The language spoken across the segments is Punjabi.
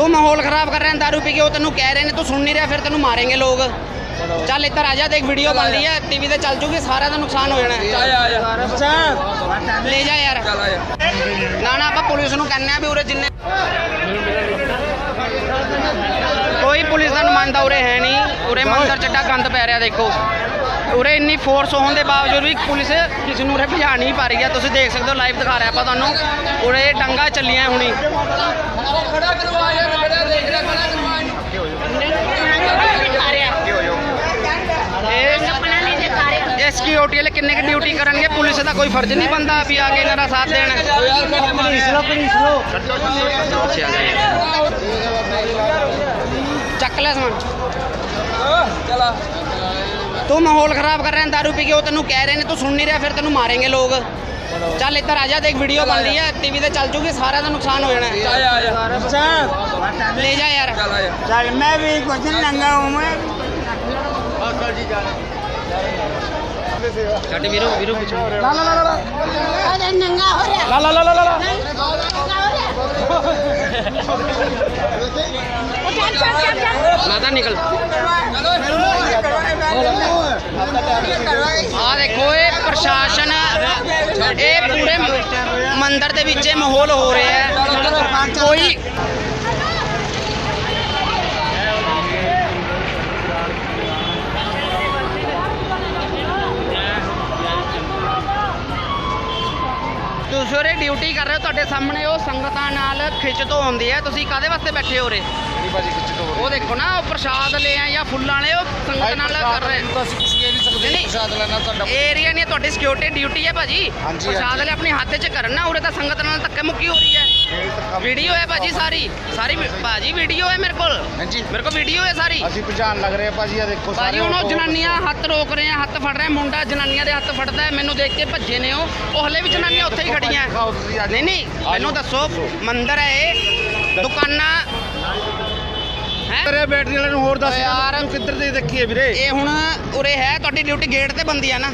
ਤੂੰ ਮਾਹੌਲ ਖਰਾਬ ਕਰ ਰਿਹਾ ਦਾਰੂ ਪੀ ਕੇ ਉਹ ਤੈਨੂੰ ਕਹਿ ਰਹੇ ਨੇ ਤੂੰ ਸੁਣ ਨਹੀਂ ਰਿਹਾ ਫਿਰ ਤੈਨੂੰ ਮਾरेंगे ਲੋਕ। ਚੱਲ ਇੱਧਰ ਆ ਜਾ ਦੇਖ ਵੀਡੀਓ ਬਣ ਰਹੀ ਹੈ ਟੀਵੀ ਤੇ ਚੱਲ ਜੂਗੀ ਸਾਰਿਆਂ ਦਾ ਨੁਕਸਾਨ ਹੋ ਜਾਣਾ ਹੈ। ਲੈ ਜਾ ਯਾਰ। ਨਾ ਨਾ ਆਪਾਂ ਪੁਲਿਸ ਨੂੰ ਕਹਿੰਦੇ ਆ ਵੀ ਉਰੇ ਜਿੰਨੇ ਕੋਈ ਪੁਲਿਸ ਦਾ ਨੁਮਾਇੰਦਾ ਉਰੇ ਹੈ ਨਹੀਂ। ਉਰੇ ਮੰਦਰ ਚੱਡਾ ਗੰਦ ਪੈ ਰਿਹਾ ਦੇਖੋ। ਉਰੇ ਇੰਨੀ ਫੋਰਸ ਹੋਣ ਦੇ ਬਾਵਜੂਦ ਵੀ ਪੁਲਿਸ ਕਿਸੇ ਨੂੰ ਉਰੇ ਭਜਾ ਨਹੀਂ ਪਾ ਰਹੀ ਹੈ ਤੁਸੀਂ ਦੇਖ ਸਕਦੇ ਹੋ ਲਾਈਵ ਦਿਖਾ ਰਿਹਾ ਆਪਾਂ ਤੁਹਾਨੂੰ। ਉਰੇ ਡੰਗਾ ਚੱਲੀਆਂ ਹੁਣੀ। ਖੜਾ ਕਰਵਾ ਯਾਰ ਖੜਾ ਦੇਖ ਰਿਹਾ ਖੜਾ ਕਰਵਾ ਇਹ ਇਹ ਸਿਕਿਉਰਿਟੀ ਵਾਲੇ ਕਿੰਨੇ ਕੁ ਡਿਊਟੀ ਕਰਨਗੇ? ਪੁਲਿਸ ਦਾ ਕੋਈ ਫਰਜ਼ ਨਹੀਂ ਬੰਦਾ ਵੀ ਆ ਕੇ ਇਹਨਾਂ ਦਾ ਸਾਥ ਦੇਣ। ਯਾਰ ਪੁਲਿਸ ਲੋ ਪੁਲਿਸ ਲੋ ਚੱਕ ਲੈ ਸਮਾਨ। ਚਲਾ ਤੂੰ ਮਾਹੌਲ ਖਰਾਬ ਕਰ ਰਿਹਾ दारू ਪੀ ਕੇ ਉਹ ਤੈਨੂੰ ਕਹਿ ਰਹੇ ਨੇ ਤੂੰ ਸੁਣ ਨਹੀਂ ਰਿਹਾ ਫਿਰ ਤੈਨੂੰ ਮਾਰेंगे ਲੋਕ। ਚੱਲ ਇੱਧਰ ਆ ਜਾ ਦੇਖ ਵੀਡੀਓ ਬਣਦੀ ਰਹੀ ਹੈ ਟੀਵੀ ਤੇ ਚੱਲ ਜੂਗੀ ਸਾਰਿਆਂ ਦਾ ਨੁਕਸਾਨ ਹੋ ਜਾਣਾ ਆਇਆ ਆਇਆ साहब ਲੈ ਜਾ ਯਾਰ। चल आया सर मैं भी कुछ नंगा हूँ मैं ਆ ਦੇਖੋ, ਇਹ ਪ੍ਰਸ਼ਾਸਨ, ਇਹ ਪੂਰੇ ਮੰਦਿਰ ਦੇ ਵਿੱਚ ਇਹ ਮਾਹੌਲ ਹੋ ਰਿਹਾ ਹੈ। ਕੋਈ ਤੁਸੀਂ ਉਰੇ ਡਿਊਟੀ ਕਰ ਰਹੇ ਹੋ ਤੁਹਾਡੇ ਸਾਹਮਣੇ ਉਹ ਸੰਗਤਾਂ ਨਾਲ ਖਿੱਚ ਤੋਂ ਆਉਂਦੀ ਹੈ। ਤੁਸੀਂ ਕਾਦੇ ਵਾਸਤੇ ਬੈਠੇ ਹੋ ਰੇ ਨਹੀਂ ਭਾਜੀ ਖਿੱਚ ਤੋਂ ਉਹ ਦੇਖੋ ਨਾ ਉਹ ਪ੍ਰਸ਼ਾਦ ਲੈ ਆ ਜਾਂ ਫੁੱਲਾਂ ਵਾਲੇ ਉਹ ਸੰਗਤ ਨਾਲ ਕਰ ਰਹੇ। ਤੁਸੀਂ ਕੁਝ ਨਹੀਂ ਸਕਦੇ ਪ੍ਰਸ਼ਾਦ ਲੈਣਾ ਤੁਹਾਡਾ ਏਰੀਆ ਨਹੀਂ ਤੁਹਾਡੀ ਸਿਕਿਉਰਿਟੀ ਡਿਊਟੀ ਹੈ ਭਾਜੀ। ਪ੍ਰਸ਼ਾਦ ਲੈ ਆਪਣੇ ਹੱਥ 'ਚ ਕਰਨ ਨਾ ਉਰੇ ਤਾਂ ਸੰਗਤ ਨਾਲ ਧੱਕੇ ਮੁੱਕੀ ਹੋ ਰਹੀ ਹੈ। ਵੀਡੀਓ ਹੈ ਭਾਜੀ ਸਾਰੀ। ਸਾਰੀ ਵੀ- ਭਾਜੀ ਵੀਡੀਓ ਹੈ ਮੇਰੇ ਕੋਲ। ਹਾਂਜੀ। ਮੇਰੇ ਕੋਲ ਵੀਡੀਓ ਹੈ ਸਾਰੀ। ਅਸੀਂ ਪਛਾਣ ਲੱਗ ਰਹੇ ਆ ਭਾਜੀ ਆ ਦੇਖੋ ਭਾਜੀ ਹੁਣ ਉਹ ਜਨਾਨੀਆਂ ਹੱਥ ਰੋਕ ਰਹੇ ਆ ਹੱਥ ਫੜ ਰਹੇ ਆ, ਮੁੰਡਾ ਜਨਾਨੀਆਂ ਦੇ ਹੱਥ ਫੜਦਾ ਹੈ ਮੈਨੂੰ ਦੇਖ ਕੇ ਭੱਜੇ ਨੇ ਉਹ। ਉਹ ਹਲੇ ਵੀ ਜਨਾਨੀਆਂ ਉੱਥੇ ਹੀ ਖੜੀਆਂ। ਨਹੀਂ ਨਹੀਂ ਮੈਨੂੰ ਦੱਸੋ ਮੰਦਿਰ ਹੈ ਇਹ? ਦੁਕਾਨਾਂ ਹੈ? ਤੇਰੇ ਬੈਟਰੀ ਵਾਲੇ ਨੂੰ ਹੋਰ ਦੱਸ ਯਾਰ। ਕਿੱਧਰ ਦੀ ਦੇਖੀਏ ਵੀਰੇ? ਇਹ ਹੁਣ ਉਰੇ ਹੈ ਤੁਹਾਡੀ ਡਿਊਟੀ ਗੇਟ ਤੇ ਬੰਦੀ ਆ ਨਾ।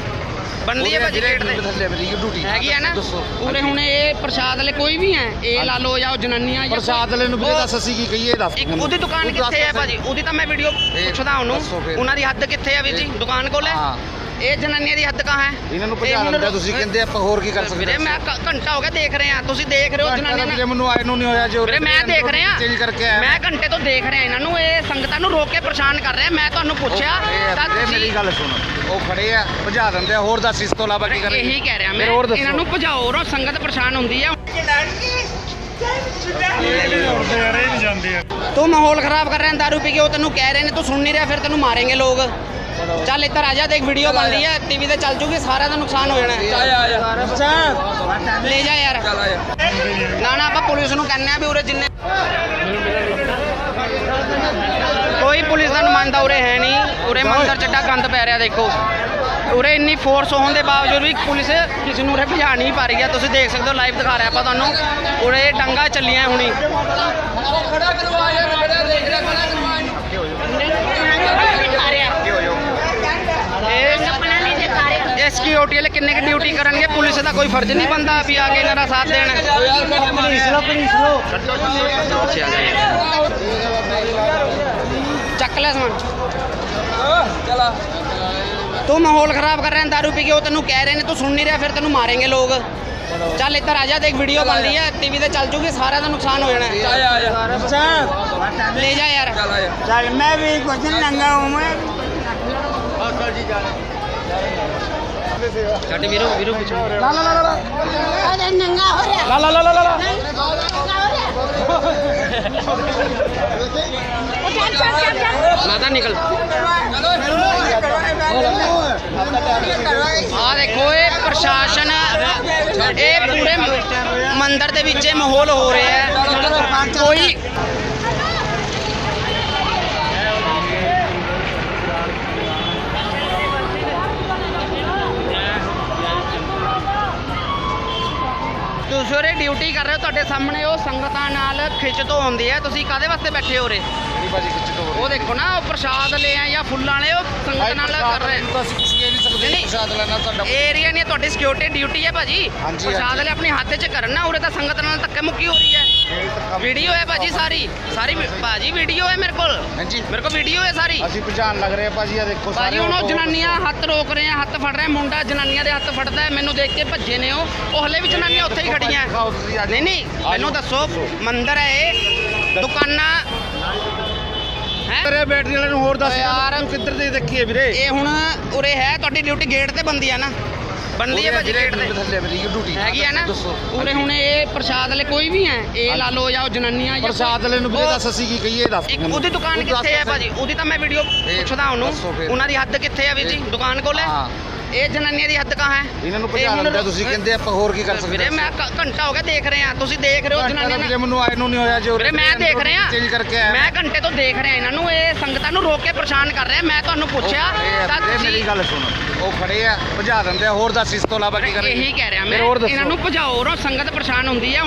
ਬੰਦੀ ਹੈ ਭਾਜੀ ਗੇਟ ਤੇ? ਥੱਲੇ ਮੇਰੀ ਡਿਊਟੀ। ਹੈਗੀ ਆ ਨਾ? ਦੱਸੋ। ਉਰੇ ਹੁਣ ਇਹ ਪ੍ਰਸ਼ਾਦ ਵਾਲੇ ਕੋਈ ਵੀ ਹੈ ਇਹ ਲਾ ਲਓ ਜਾਂ ਉਹ ਜਨਾਨੀਆਂ ਜਾਂ ਪ੍ਰਸ਼ਾਦ ਵਾਲੇ ਨੂੰ ਉਹ- ਦੱਸ ਅਸੀਂ ਕੀ ਕਹੀਏ ਦੱਸ ਇੱਕ। ਉਹਦੀ ਦੁਕਾਨ ਕਿੱਥੇ ਹੈ। ਭਾਜੀ? ਉਹਦੀ ਤਾਂ ਮੈਂ ਵੀਡੀਓ ਪੁੱਛਦਾ ਉਹਨੂੰ। ਉਹਨਾਂ ਦੀ ਹੱਦ ਕਿੱਥੇ ਹੈ ਵੀਰ ਜੀ? ਦੁਕਾਨ ਕੋਲ? ਹਾਂ। ਇਹ ਜਨਾਨੀਆਂ ਦੀ ਹੱਦ ਕਹਾਂ ਹੈ? ਇਹਨਾਂ ਨੂੰ ਭਜਾ ਦਿੰਦੇ ਤੁਸੀਂ ਕਹਿੰਦੇ ਆਪਾਂ ਹੋਰ ਕੀ ਕਰ ਸਕਦੇ ਵੀਰੇ ਮੈਂ ਘੰਟਾ ਹੋ ਗਿਆ ਦੇਖ ਰਹੇ। ਆ ਤੁਸੀਂ ਦੇਖ ਰਹੇ ਹੋ ਜਨਾਨੀਆਂ ਨਾਲ। ਮੈਨੂੰ ਆਏ ਨੂੰ ਨਹੀਂ ਹੋਇਆ ਜੋ ਵੀਰੇ ਮੈਂ ਦੇਖ ਰਿਹਾ। ਚੇਂਜ ਕਰਕੇ ਆਇਆ। ਮੈਂ ਘੰਟੇ ਤੋਂ ਦੇਖ ਰਿਹਾ ਇਹਨਾਂ ਨੂੰ ਇਹ ਸੰਗਤਾਂ ਨੂੰ ਰੋਕ ਕੇ ਪਰੇਸ਼ਾਨ ਕਰ ਰਿਹਾ। ਮੈਂ ਤੁਹਾਨੂੰ ਪੁੱਛਿਆ ਆ, ਤਾਂ ਵੀਰੇ ਮੇਰੀ ਤੁਸੀਂ ਗੱਲ ਸੁਣ। ਉਹ ਖੜੇ ਆ ਭਜਾ ਦਿੰਦੇ ਆ ਹੋਰ ਦੱਸ ਇਸ ਤੋਂ ਇਲਾਵਾ ਕੀ ਕਰਾਂਗੇ ਇਹੀ ਕਹਿ ਰਿਹਾ ਫਿਰ ਹੋਰ ਮੈਂ ਦੱਸੋ। ਇਹਨਾਂ ਨੂੰ ਭਜਾਓ ਰੋ ਸੰਗਤ ਪਰੇਸ਼ਾਨ ਹੁੰਦੀ ਹੈ ਤੂੰ ਮਾਹੌਲ ਖਰਾਬ ਕਰ ਰਿਹਾ ਦਾਰੂ ਪੀ ਕੇ ਉਹ ਤੈਨੂੰ ਕਹਿ ਰਹੇ ਨੇ ਤੂੰ ਸੁਣ ਨਹੀਂ ਰਿਹਾ ਫਿਰ ਤੈਨੂੰ ਮਾरेंगे ਲੋਕ। ਚੱਲ ਇੱਧਰ ਆ ਜਾ ਦੇਖ ਵੀਡੀਓ ਬਣ ਰਹੀ ਹੈ ਟੀਵੀ ਤੇ ਚੱਲ ਜੂਗੀ ਸਾਰਿਆਂ ਦਾ ਨੁਕਸਾਨ ਹੋ ਜਾਣਾ। ਆਇਆ ਲੈ ਜਾ ਯਾਰ। ਨਾ ਨਾ ਆਪਾਂ ਪੁਲਿਸ ਨੂੰ ਕਹਿੰਦੇ ਆ ਵੀ ਉਰੇ ਜਿੰਨੇ ਕੋਈ ਪੁਲਿਸ ਦਾ ਨੁਮਾਇੰਦਾ ਉਰੇ ਹੈ ਨਹੀਂ। ਉਰੇ ਮੰਦਰ ਚੱਡਾ ਗੰਦ ਪੈ ਰਿਹਾ ਦੇਖੋ। ਉਰੇ ਇੰਨੀ ਫੋਰਸ ਹੋਣ ਦੇ ਬਾਵਜੂਦ ਵੀ ਪੁਲਿਸ ਕਿਸੇ ਨੂੰ ਉਰੇ ਭਜਾ ਨਹੀਂ ਪਾ ਰਹੀ ਹੈ ਤੁਸੀਂ ਦੇਖ ਸਕਦੇ ਹੋ ਲਾਈਵ ਦਿਖਾ ਰਿਹਾ ਆਪਾਂ ਤੁਹਾਨੂੰ। ਉਰੇ ਡੰਗਾ ਚੱਲੀਆਂ ਹੁਣੀ। ਖੜਾ ਕਰਵਾ ਯਾਰ ਖੜਾ ਦੇਖ ਰਿਹਾ ਖੜਾ ਕਰਵਾ ਡਿਊਟੀ ਵਾਲੇ ਕਿੰਨੇ ਕਿ ਡਿਊਟੀ ਕਰਨਗੇ? ਪੁਲਿਸ ਦਾ ਕੋਈ ਫਰਜ਼ ਨਹੀਂ ਬੰਦਾ ਵੀ ਆ ਕੇ ਇਹਨਾਂ ਦਾ ਸਾਥ ਦੇਣਾ। ਚੱਕ ਲੈ ਸਮਾਨ। ਤੂੰ ਮਾਹੌਲ ਖਰਾਬ ਕਰ ਰਿਹਾ ਦਾਰੂ ਪੀ ਕੇ ਉਹ ਤੈਨੂੰ ਕਹਿ ਰਹੇ ਨੇ ਤੂੰ ਸੁਣ ਨਹੀਂ ਰਿਹਾ ਫਿਰ ਤੈਨੂੰ ਮਾਰेंगे ਲੋਕ। ਚੱਲ ਇੱਧਰ ਆ ਜਾ ਦੇਖ ਵੀਡੀਓ ਬਣ ਰਹੀ ਹੈ ਟੀਵੀ ਤੇ ਚੱਲ ਜੂਗੀ ਸਾਰਿਆਂ ਦਾ ਨੁਕਸਾਨ ਹੋ ਜਾਣਾ। ਆ ਜਾ ਆ ਜਾ। ਅੱਛਾ। ਲੈ ਜਾ ਯਾਰ। ਚੱਲ ਮੈਂ ਵੀ ਕੁਝ ਨੰਗਾ ਹੂੰ ਮੈਂ ਬਸ ਜੀ ਜਾ। ਮਾਤਾ ਨਿਕਲ। ਆ ਦੇਖੋ ਇਹ ਪ੍ਰਸ਼ਾਸਨ ਇਹ ਪੂਰੇ ਮੰਦਿਰ ਦੇ ਵਿੱਚ ਮਾਹੌਲ ਹੋ ਰਿਹਾ ਹੈ। ਕੋਈ ਡਿਊਟੀ ਕਰ ਰਹੇ ਹੋ ਤੁਹਾਡੇ ਸਾਹਮਣੇ ਉਹ ਸੰਗਤਾਂ ਨਾਲ ਖਿੱਚ ਤੋਂ ਆਉਂਦੀ ਹੈ। ਤੁਸੀਂ ਕਾਦੇ ਵਾਸਤੇ ਬੈਠੇ ਹੋ ਰੇ ਜਿਹੜੀ ਭਾਜੀ ਖਿੱਚ ਤੋਂ ਉਹ ਦੇਖੋ ਨਾ ਉਹ ਪ੍ਰਸ਼ਾਦ ਲੈ ਆ ਜਾਂ ਫੁੱਲਾਂ ਵਾਲੇ ਉਹ ਸੰਗਤ ਨਾਲ ਕਰ ਰਹੇ। ਤਾਂ ਕੁਝ ਨਹੀਂ ਸਕਦੇ ਪ੍ਰਸ਼ਾਦ ਲੈਣਾ ਤੁਹਾਡਾ ਏਰੀਆ ਨਹੀਂ ਤੁਹਾਡੀ ਸਿਕਿਉਰਿਟੀ ਡਿਊਟੀ ਹੈ ਭਾਜੀ। ਪ੍ਰਸ਼ਾਦ ਲੈ ਆਪਣੇ ਹੱਥ 'ਚ ਕਰਨ ਨਾ ਉਰੇ ਤਾਂ ਸੰਗਤ ਨਾਲ ਧੱਕੇ ਮੁੱਕੀ ਹੋ ਰਹੀ ਹੈ। ਵੀਡੀਓ ਹੈ ਭਾਜੀ ਸਾਰੀ। ਸਾਰੀ ਵੀ- ਭਾਜੀ ਵੀਡੀਓ ਹੈ ਮੇਰੇ ਕੋਲ। ਹਾਂਜੀ। ਮੇਰੇ ਕੋਲ ਵੀਡੀਓ ਹੈ ਸਾਰੀ। ਅਸੀਂ ਭਜਾਣ ਲੱਗ ਰਹੇ ਆ ਭਾਜੀ ਆ ਦੇਖੋ ਭਾਜੀ ਹੁਣ ਉਹ ਜਨਾਨੀਆਂ ਹੱਥ ਰੋਕ ਰਹੇ ਆ ਹੱਥ ਫੜ ਰਹੇ ਆ, ਮੁੰਡਾ ਜਨਾਨੀਆਂ ਦੇ ਹੱਥ ਫੜਦਾ ਹੈ, ਮੈਨੂੰ ਦੇਖ ਕੇ ਭੱਜੇ ਨੇ ਉਹ। ਉਹ ਹਲੇ ਵੀ ਜਨਾਨੀਆਂ ਉੱਥੇ ਹੀ ਖੜੀਆਂ ਹੈ। ਦਿਖਾਓ ਤੁਸੀਂ ਅੱਜ। ਨਹੀਂ ਨਹੀਂ ਮੈਨੂੰ ਦੱਸੋ ਮੰਦਰ ਹੈ ਇਹ? ਦੁਕਾਨਾਂ? ਹੈ? ਤੇਰੇ ਬੈਟਰੀ ਵਾਲੇ ਨੂੰ ਹੋਰ ਦੱਸ ਯਾਰ। ਕਿੱਧਰ ਦੀ ਦੇਖੀਏ ਵੀਰੇ? ਇਹ ਹੁਣ ਉਰੇ ਹੈ ਤੁਹਾਡੀ ਡਿਊਟੀ ਗੇਟ ਤੇ ਬੰਦੀ ਆ ਨਾ। ਬੰਦੀ ਹੈ ਭਾਜੀ ਗੇਟ ਤੇ? ਥੱਲੇ ਮੇਰੀ ਡਿਊਟੀ ਹੈਗੀ ਆ ਨਾ? ਉਰੇ ਹੁਣ ਇਹ ਪ੍ਰਸ਼ਾਦ ਵਾਲੇ ਕੋਈ ਵੀ ਹੈ ਇਹ ਲਾ ਲਓ ਜਾਂ ਉਹ ਜਨਾਨੀਆਂ ਜਾਂ ਪ੍ਰਸਾਦ ਵਾਲੇ ਨੂੰ ਉਹ- ਦੱਸ ਅਸੀਂ ਕੀ ਕਹੀਏ ਦੱਸ। ਇੱਕ। ਉਹਦੀ ਦੁਕਾਨ ਕਿੱਥੇ ਹੈ। ਭਾਜੀ? ਉਹਦੀ ਤਾਂ ਮੈਂ ਵੀਡੀਓ ਪੁੱਛਦਾ ਉਹਨੂੰ। ਉਹਨਾਂ ਦੀ ਹੱਦ ਕਿੱਥੇ ਹੈ ਵੀਰ ਜੀ? ਦੁਕਾਨ ਕੋਲ ਹੈ? ਹਾਂ। ਇਹ ਜਨਾਨੀਆਂ ਦੀ ਹੱਦ ਕਹਾਂ ਹੈ? ਇਹਨਾਂ ਨੂੰ ਇਹ ਭਜਾ ਦਿੰਦੇ ਆ, ਤੁਸੀਂ ਕਹਿੰਦੇ ਆਪਾਂ ਹੋਰ ਕੀ ਕਰ ਸਕਦੇ ਵੀਰੇ ਮੈਂ ਘੰਟਾ ਹੋ ਗਿਆ ਦੇਖ ਰਹੇ ਆ ਤੁਸੀਂ ਦੇਖ ਰਹੇ ਹੋ ਜਨਾਨੀਆਂ ਨਾਲ ਮੈਨੂੰ ਆਏ ਨੂੰ ਨਹੀਂ ਹੋਇਆ ਜੋ ਵੀਰੇ ਮੈਂ ਦੇਖ ਰਿਹਾ। ਚੇਂਜ ਕਰਕੇ ਆਇਆ ਮੈਂ ਘੰਟੇ ਤੋਂ ਦੇਖ ਰਿਹਾ ਇਹਨਾਂ ਨੂੰ ਇਹ ਸੰਗਤਾਂ ਨੂੰ ਰੋਕ ਕੇ ਪਰੇਸ਼ਾਨ ਕਰ ਰਿਹਾ। ਮੈਂ ਤੁਹਾਨੂੰ ਪੁੱਛਿਆ ਤਾਂ ਵੀਰੇ ਮੇਰੀ ਤੁਸੀਂ ਗੱਲ ਸੁਣ। ਉਹ ਖੜੇ ਆ ਭਜਾ ਦਿੰਦੇ ਆ ਹੋਰ ਦੱਸ ਇਸ ਤੋਂ ਇਲਾਵਾ ਕੀ ਕਰਾਂਗੇ? ਇਹੀ ਕਹਿ ਰਿਹਾ ਮੈਂ ਫਿਰ ਹੋਰ ਦੱਸੋ। ਇਹਨਾਂ ਨੂੰ ਭਜਾਓ ਰੋ ਸੰਗਤ ਪਰੇਸ਼ਾਨ ਹੁੰਦੀ ਹੈ